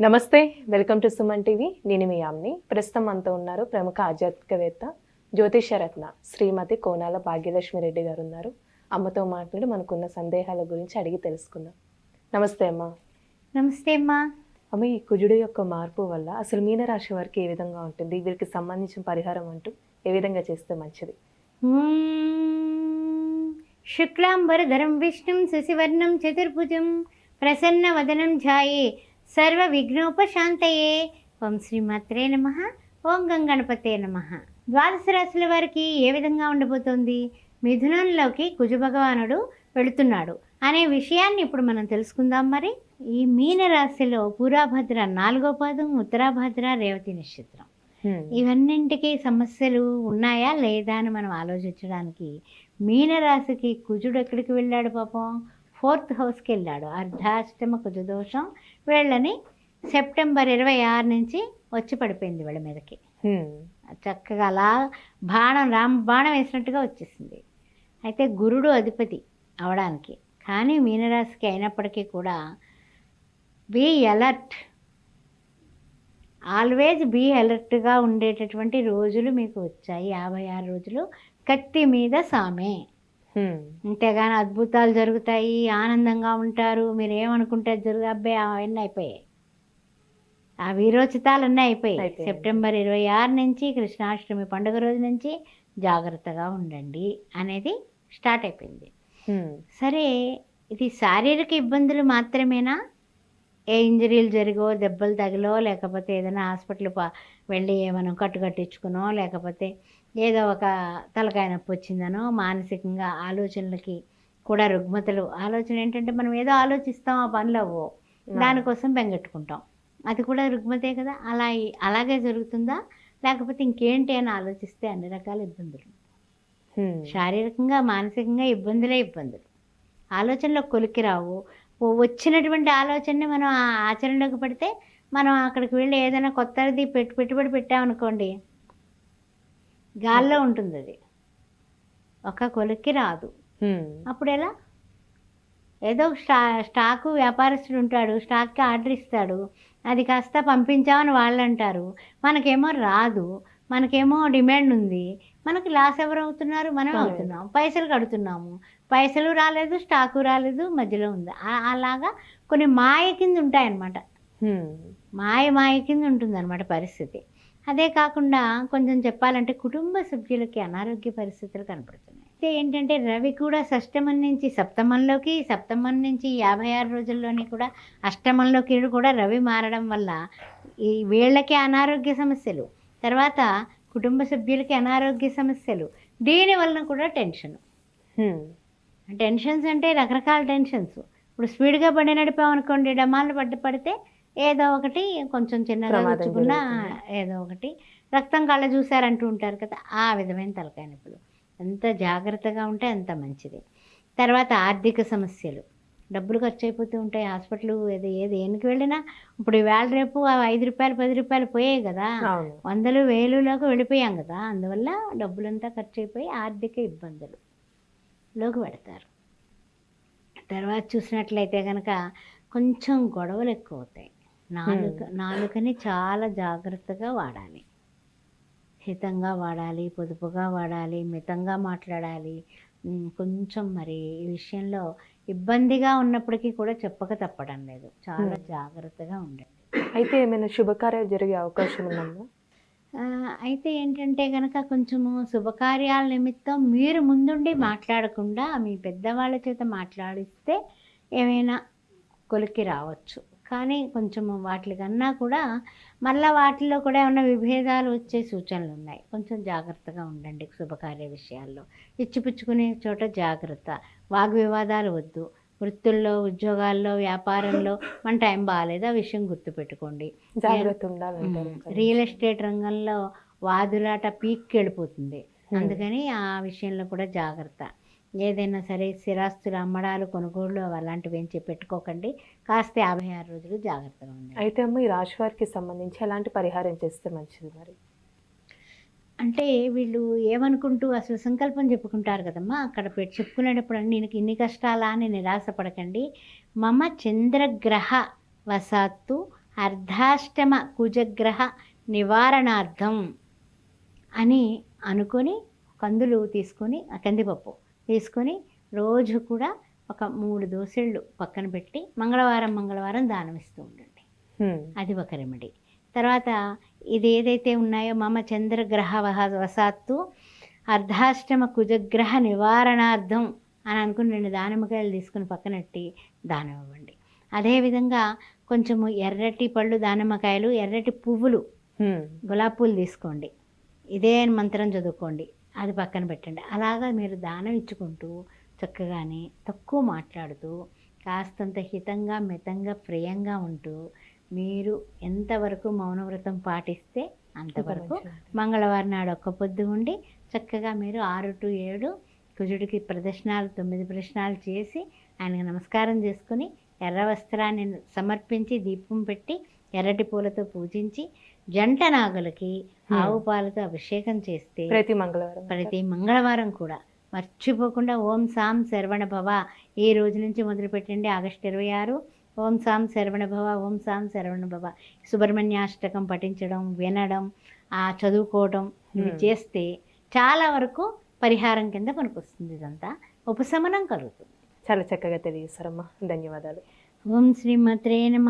నమస్తే welcome to Suman TV. నేను మీ యామ్ని. ప్రస్తుతం మనతో ఉన్నారు ప్రముఖ ఆధ్యాత్మికవేత్త జ్యోతిషరత్న శ్రీమతి కోనాల భాగ్యలక్ష్మి రెడ్డి గారు ఉన్నారు. అమ్మతో మాట్లాడి మనకున్న సందేహాల గురించి అడిగి తెలుసుకుందాం. నమస్తే అమ్మ. నమస్తే అమ్మా. అమ్మ ఈ కుజుడు యొక్క మార్పు వల్ల అసలు మీనరాశి వారికి ఏ విధంగా ఉంటుంది? వీరికి సంబంధించిన పరిహారం అంటూ ఏ విధంగా చేస్తే మంచిది. శుక్లాంబరధరం విష్ణుం శశివర్ణం చతుర్భుజం ప్రసన్నవదనం ఝాయే సర్వ విఘ్నోపశాంతయే. ఓం శ్రీమాత్రే నమ. ఓం గంగణపతే నమ. ద్వాదశ రాశుల వారికి ఏ విధంగా ఉండబోతోంది? మిథునంలోకి కుజ భగవానుడు వెళుతున్నాడు అనే విషయాన్ని ఇప్పుడు మనం తెలుసుకుందాం మరి. ఈ మీన రాశిలో పూరాభద్ర నాలుగో పాదం ఉత్తరాభద్ర రేవతి నక్షత్రం. ఇవన్నింటికి సమస్యలు ఉన్నాయా లేదా అని మనం ఆలోచించడానికి మీనరాశికి కుజుడు ఎక్కడికి వెళ్ళాడు పాపం? ఫోర్త్ హౌస్కి వెళ్ళాడు. అర్ధాష్టమ కుజదోషం వీళ్ళని సెప్టెంబర్ ఇరవై ఆరు నుంచి వచ్చి పడిపోయింది వీళ్ళ మీదకి. చక్కగా అలా బాణం రామ బాణం వేసినట్టుగా వచ్చేసింది. అయితే గురుడు అధిపతి అవడానికి. కానీ మీనరాశికి అయినప్పటికీ కూడా బీ అలర్ట్. ఆల్వేజ్ బీ అలర్ట్గా ఉండేటటువంటి రోజులు మీకు వచ్చాయి. యాభై ఆరు రోజులు కత్తి మీద సామే. అంతేగాని అద్భుతాలు జరుగుతాయి ఆనందంగా ఉంటారు. మీరు ఏమనుకుంటే జరుగు అబ్బాయి అవన్నీ అయిపోయాయి. ఆ వీరోచితాలన్నీ అయిపోయాయి. అయిపోయాయి. సెప్టెంబర్ ఇరవై ఆరు నుంచి కృష్ణాష్టమి పండుగ రోజు నుంచి జాగ్రత్తగా ఉండండి అనేది స్టార్ట్ అయిపోయింది. సరే ఇది శారీరక ఇబ్బందులు మాత్రమేనా? ఏ ఇంజరీలు జరిగో దెబ్బలు తగిలో లేకపోతే ఏదైనా హాస్పిటల్ వెళ్ళి మనం కట్టు కట్టించుకునో లేకపోతే ఏదో ఒక తలకాయ నొప్పి వచ్చిందనో మానసికంగా ఆలోచనలకి కూడా రుగ్మతలు. ఆలోచన ఏంటంటే మనం ఏదో ఆలోచిస్తాం ఆ పనులు అవ్వో దానికోసం బెంగెట్టుకుంటాం. అది కూడా రుగ్మతే కదా. అలా అలాగే జరుగుతుందా? లేకపోతే ఇంకేంటి అని ఆలోచిస్తే అన్ని రకాల ఇబ్బందులు. శారీరకంగా మానసికంగా ఇబ్బందులే ఇబ్బందులు. ఆలోచనలో కొలికి రావు. వచ్చినటువంటి ఆలోచనని మనం ఆ ఆచరణలోకి పెడితే మనం అక్కడికి వెళ్ళి ఏదైనా కొత్తది పెట్టు పెట్టుబడి పెట్టామనుకోండి గాల్లో ఉంటుంది అది. ఒక కొలిక్కి రాదు. అప్పుడు ఎలా? ఏదో స్టా స్టాకు వ్యాపారస్తుడు ఉంటాడు స్టాక్కి ఆర్డర్ ఇస్తాడు అది కాస్త పంపించామని వాళ్ళు అంటారు మనకేమో రాదు. మనకేమో డిమాండ్ ఉంది. మనకి లాస్ ఎవరు అవుతున్నారు మనం. అవుతున్నాం. పైసలు కడుతున్నాము. పైసలు రాలేదు స్టాకు రాలేదు మధ్యలో ఉంది. అలాగా కొన్ని మాయ కింద ఉంటాయన్నమాట. మాయ మాయ కింద ఉంటుందన్నమాట పరిస్థితి. అదే కాకుండా కొంచెం చెప్పాలంటే కుటుంబ సభ్యులకి అనారోగ్య పరిస్థితులు కనపడుతున్నాయి. అయితే ఏంటంటే రవి కూడా షష్టమం నుంచి సప్తమంలోకి సప్తమం నుంచి యాభై ఆరు రోజుల్లోని కూడా అష్టమంలోకి కూడా రవి మారడం వల్ల ఈ వీళ్ళకి అనారోగ్య సమస్యలు. తర్వాత కుటుంబ సభ్యులకి అనారోగ్య సమస్యలు. దీని వలన కూడా టెన్షన్. టెన్షన్స్ అంటే రకరకాల టెన్షన్స్. ఇప్పుడు స్పీడ్గా బండి నడిపామనుకోండి డమాలు పడ్డ పడితే ఏదో ఒకటి కొంచెం చిన్నగా జరుగుతుంది. ఏదో ఒకటి. రక్తం కళ్ళ చూసారంటూ ఉంటారు కదా ఆ విధమైన తలకాయ నొప్పులు. ఎంత జాగ్రత్తగా ఉంటే అంత మంచిది. తర్వాత ఆర్థిక సమస్యలు. డబ్బులు ఖర్చు అయిపోతూ ఉంటాయి. హాస్పిటల్ ఏది ఏది దేనికి వెళ్ళినా ఇప్పుడు ఈవేళ రేపు ఐదు రూపాయలు పది రూపాయలు పోయాయి కదా. వందలు వేలులోకి వెళ్ళిపోయాం కదా. అందువల్ల డబ్బులంతా ఖర్చు అయిపోయి ఆర్థిక ఇబ్బందులు లోకి పెడతారు. తర్వాత చూసినట్లయితే కనుక కొంచెం గొడవలు ఎక్కువ అవుతాయి నాలుక నాలుకని చాలా జాగ్రత్తగా వాడాలి. హితంగా వాడాలి పొదుపుగా వాడాలి మితంగా మాట్లాడాలి. కొంచెం మరి ఈ విషయంలో ఇబ్బందిగా ఉన్నప్పటికీ కూడా చెప్పక తప్పడం లేదు. చాలా Hmm. జాగ్రత్తగా ఉండండి. అయితే ఏమైనా శుభకార్యాలు జరిగే అవకాశం ఉందమ్మా అయితే ఏంటంటే కనుక కొంచెము శుభకార్యాల నిమిత్తం మీరు ముందుండి మాట్లాడకుండా మీ పెద్దవాళ్ళ చేత మాట్లాడిస్తే ఏమైనా కొలిక్కి రావచ్చు. కానీ కొంచెము వాటికన్నా కూడా మళ్ళీ వాటిలో కూడా ఏమైనా విభేదాలు వచ్చే సూచనలు ఉన్నాయి. కొంచెం జాగ్రత్తగా ఉండండి శుభకార్య విషయాల్లో. ఇచ్చిపుచ్చుకునే చోట జాగ్రత్త. వాగ్వివాదాలు వద్దు వృత్తుల్లో ఉద్యోగాల్లో వ్యాపారంలో మన టైం బాగాలేదు ఆ విషయం గుర్తుపెట్టుకోండి. జాగ్రత్త రియల్ ఎస్టేట్ రంగంలో వాదులాట పీక్కి వెళ్ళిపోతుంది. అందుకని ఆ విషయంలో కూడా జాగ్రత్త. ఏదైనా సరే స్థిరాస్తులు అమ్మడాలు కొనుగోళ్ళు అలాంటివి ఏం చెప్పి పెట్టుకోకండి. కాస్త యాభై ఆరు రోజులు జాగ్రత్తగా ఉండండి. అయితే అమ్మ ఈ రాశి వారికి సంబంధించి ఎలాంటి పరిహారం చేస్తే మంచిది మరి? అంటే వీళ్ళు ఏమనుకుంటూ అసలు సంకల్పం చెప్పుకుంటారు కదమ్మా? అక్కడ చెప్పుకునేటప్పుడు నేను ఇన్ని కష్టాలా? అని నిరాశపడకండి. మమ చంద్రగ్రహ వశాత్తు అర్ధాష్టమ కుజగ్రహ నివారణార్థం అని అనుకొని కందులు తీసుకొని ఆ కందిపప్పు తీసుకొని రోజు కూడా ఒక మూడు దోసెళ్ళు పక్కన పెట్టి మంగళవారం మంగళవారం దానం ఇస్తూ ఉండండి. అది ఒక రెమెడీ. తర్వాత ఇది ఏదైతే ఉన్నాయో మమ చంద్రగ్రహ వశాత్తు అర్ధాష్టమ కుజగ్రహ నివారణార్థం అని అనుకుని రెండు దానిమ్మకాయలు తీసుకుని పక్కనట్టి దానం ఇవ్వండి అదేవిధంగా కొంచెము ఎర్రటి పళ్ళు దానిమ్మకాయలు ఎర్రటి పువ్వులు. గులాబీ పూలు తీసుకోండి. ఇదే మంత్రం చదువుకోండి. అది పక్కన పెట్టండి. అలాగా మీరు దానం ఇచ్చుకుంటూ చక్కగానే తక్కువ మాట్లాడుతూ కాస్తంత హితంగా మితంగా ప్రియంగా ఉంటూ మీరు ఎంతవరకు మౌనవ్రతం పాటిస్తే అంతవరకు. మంగళవారం నాడు ఒక్క పొద్దు ఉండి చక్కగా మీరు ఆరు టు ఏడు కుజుడికి ప్రదర్శనాలు తొమ్మిది ప్రదర్శనాలు చేసి ఆయనకు నమస్కారం చేసుకుని ఎర్ర వస్త్రాన్ని సమర్పించి దీపం పెట్టి ఎర్రటి పూలతో పూజించి జంట నాగులకి ఆవు పాలతో అభిషేకం చేస్తే ప్రతి మంగళవారం ప్రతి మంగళవారం కూడా. మర్చిపోకుండా ఓం సాం శరవణ భవ. ఈ రోజు నుంచి మొదలుపెట్టండి. ఆగస్టు ఇరవై ఆరు ఓం సాం శరవణ భవ ఓం సాం శరవణ భవ. సుబ్రహ్మణ్యాష్టకం పఠించడం వినడం ఆ చదువుకోవడం ఇవి. చేస్తే చాలా వరకు పరిహారం కింద పనికొస్తుంది ఇదంతా. ఉపశమనం కలుగుతుంది. చాలా చక్కగా తెలియజేశారమ్మా. ధన్యవాదాలు. ఓం శ్రీమత్రే నమ.